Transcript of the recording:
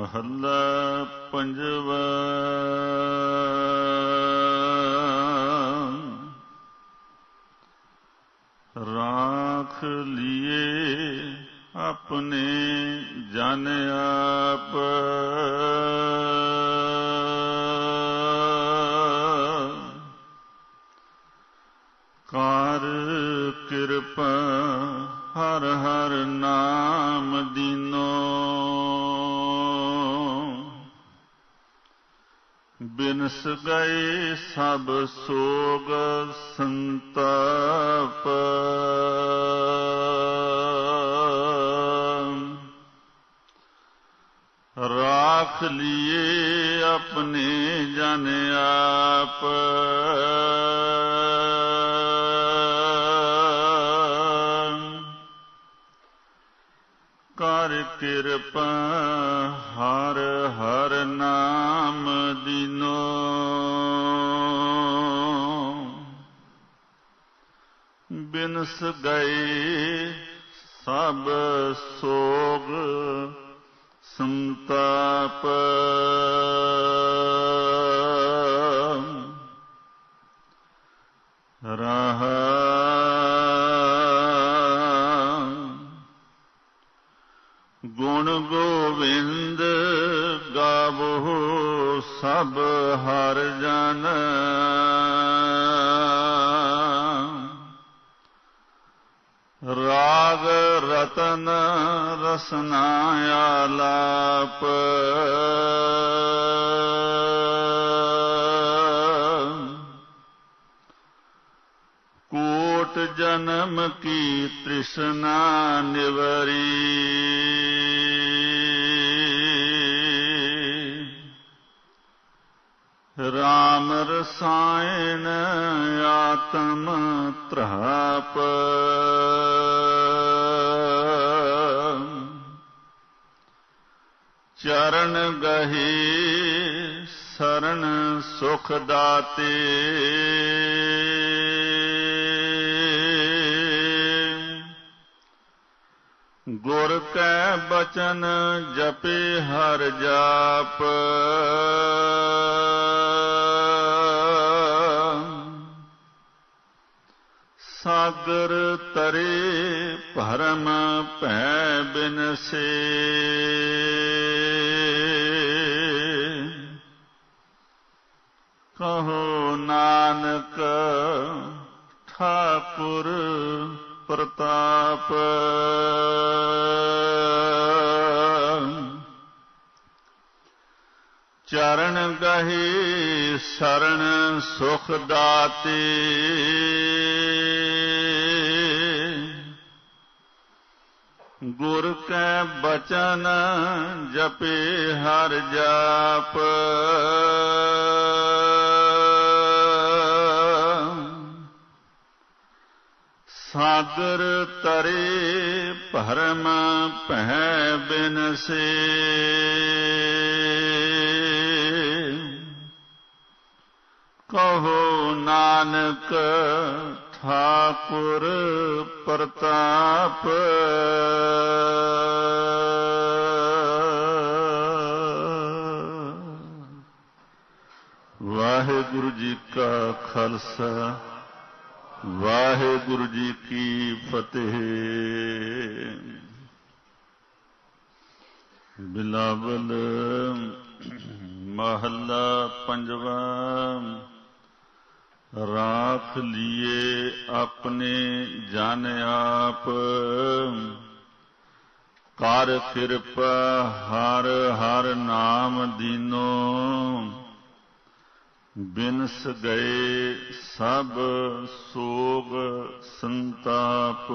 ਮਹੱਲਾ ਪੰਜਵਾ। ਰਾਖ ਲਿਏ ਆਪਣੇ ਜਨ ਆਪ। ਕਰ ਕਿਰਪਾ ਹਰ ਹਰ ਨਾਮ ਦੀਨੋ। ਬਿਨਸ ਗਏ ਸਭ ਸੋਗ ਸੰਤਾਪ। ਰਾਖ ਲਿਏ ਆਪਣੇ ਜਨ ਆਪ। ਕਰ ਕਿਰਪਾ ਬਿਨਸ ਗਏ ਸਭ ਸੋਗ ਸੰਤਾਪ। ਰਹਾ ਗੁਣ ਗੋਵਿੰਦ ਗਾਵੋ ਸਭ ਹਰ ਜਨ। ਰਾਗ ਰਤਨ ਰਸਨਾ ਆਲਾਪ। ਕੋਟ ਜਨਮ ਕੀ ਤ੍ਰਿਸ਼ਨਾ ਨਿਵਰੀ। ਰਾਮ ਰਸਾਇਣ ਆਤਮ ਤ੍ਰਾਪ। ਚਰਨ ਗਹੀ ਸਰਣ ਸੁਖ ਦਾਤੇ। ਗੁਰ ਕੈ ਬਚਨ ਜਪੇ ਹਰ ਜਾਪ। ਸਾਗਰ ਤਰੇ ਭਰਮ ਭੈ ਬਿਨਸੇ ਕਹੋ ਨਾਨਕ ਠਾਕੁਰ ਪ੍ਰਤਾਪ। ਚਰਨ ਗਹੇ ਸਰਣ ਸੁਖ ਦਾਤੇ। ਗੁਰ ਕੈ ਬਚਨ ਜਪੇ ਹਰ ਜਾਪ। ਸਾਦਰ ਤਰੇ ਭਰਮ ਭੈ ਬਿਨਸੇ। ਕਹੋ ਨਾਨਕ ਠਾਕੁਰ ਪ੍ਰਤਾਪ। ਵਾਹਿਗੁਰੂ ਜੀ ਕਾ ਖਾਲਸਾ। ਵਾਹਿਗੁਰੂ ਜੀ ਕੀ ਫਤਿਹ। ਬਿਲਾਵਲ, ਮਹੱਲਾ ਪੰਜਵਾ। ਰਾਖ ਲੀਏ ਆਪਣੇ ਜਨ ਆਪ। ਕਰ ਕਿਰਪਾ ਹਰ ਹਰ ਨਾਮ ਦੀਨੋ। ਬਿਨਸ ਗਏ ਸਭ ਸੋਗ ਸੰਤਾਪ।